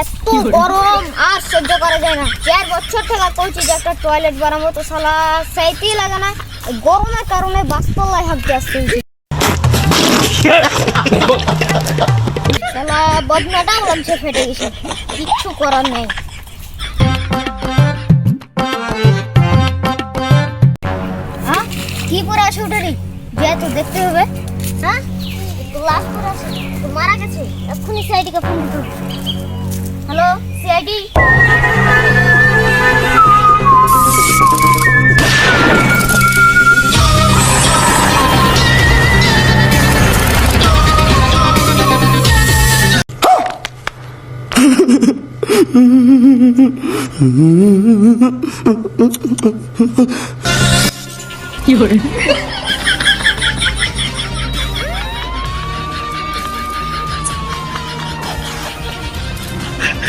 এত গরম আর সহ্য করা যায় না। চার বছর থেকে কইছি যে একটা টয়লেট বানাবো তো শালা সেইতেই লাগে না। গরমের কারণে বাসতলায় হাঁটতে আসতে শালা বদনাটা লাগছে ফেটে গেছে। কিচ্ছু করার নেই। হ্যাঁ? কি পরে আছে ওটারি যে তো দেখতে হবে। হ্যাঁ? আছে তো মারা গেছে। এক্ষুনি সিআইডিকে ফোন দিতে হবে হ্যালো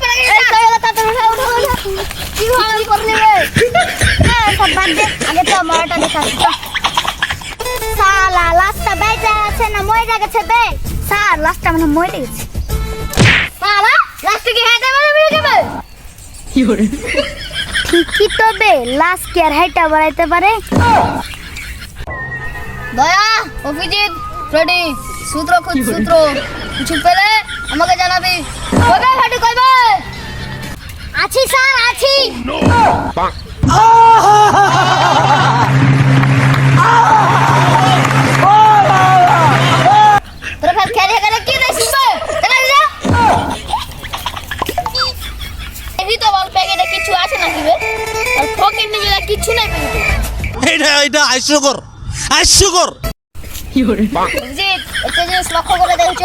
পড়ে গেছে এই তাতে উঠা উঠা উঠা কি ভালো হ্যাঁ সব বাদ দে আগে তো আমারটা দেখা সালা লাস্টটা বেজা আছে না মরে গেছে বে স্যার লাস্টটা মানে মরে গেছে সালা লাস্টে কি হেঁটে মরে যাবে ঠিকই তো বে লাস্ট কি আর বাড়াইতে পারে দয়া অভিজিৎ রেডি সূত্র খুঁজ সূত্র কিছু পেলে আমাকে জানাবি কিছু আছে নাকি বে? আর পকেট নিয়ে কিছু নাই এটা এটা হাস্যকর হাস্যকর একটা জিনিস লক্ষ্য করে দেখছ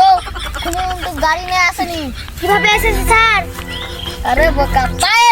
কোনো গাড়ি নিয়ে আসেনি। কীভাবে এসেছে স্যার? আরে বোকা পায়ে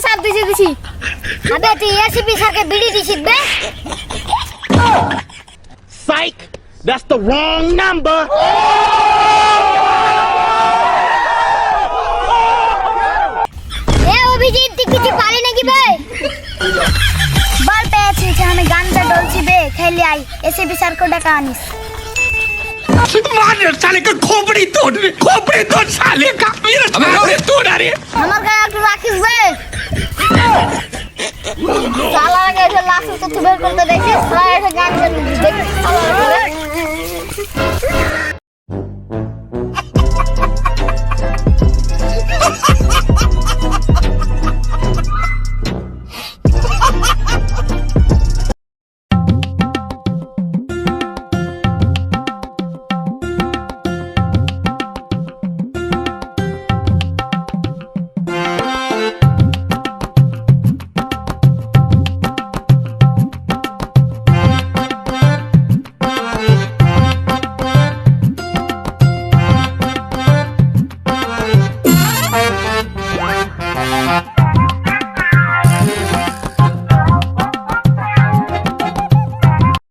আছে সব দিছি দিছি আবে তুই এসিপি স্যারকে বিড়ি দিছিস বে Psych! That's the wrong number! এ অভিজিৎ তুই কিছু পারি নাকি বে বল পেয়েছি যে আমি গানটা ডলছি বে খেলে আই এসিপি স্যারকে ডাকা আনিস मार साले का खोपड़ी तोड़ रे खोपड़ी तोड़ साले का मेरा खोपड़ी तोड़ रे আমার গায়ে একটু Cuba kontrol aja, lah, saya dengan sendiri.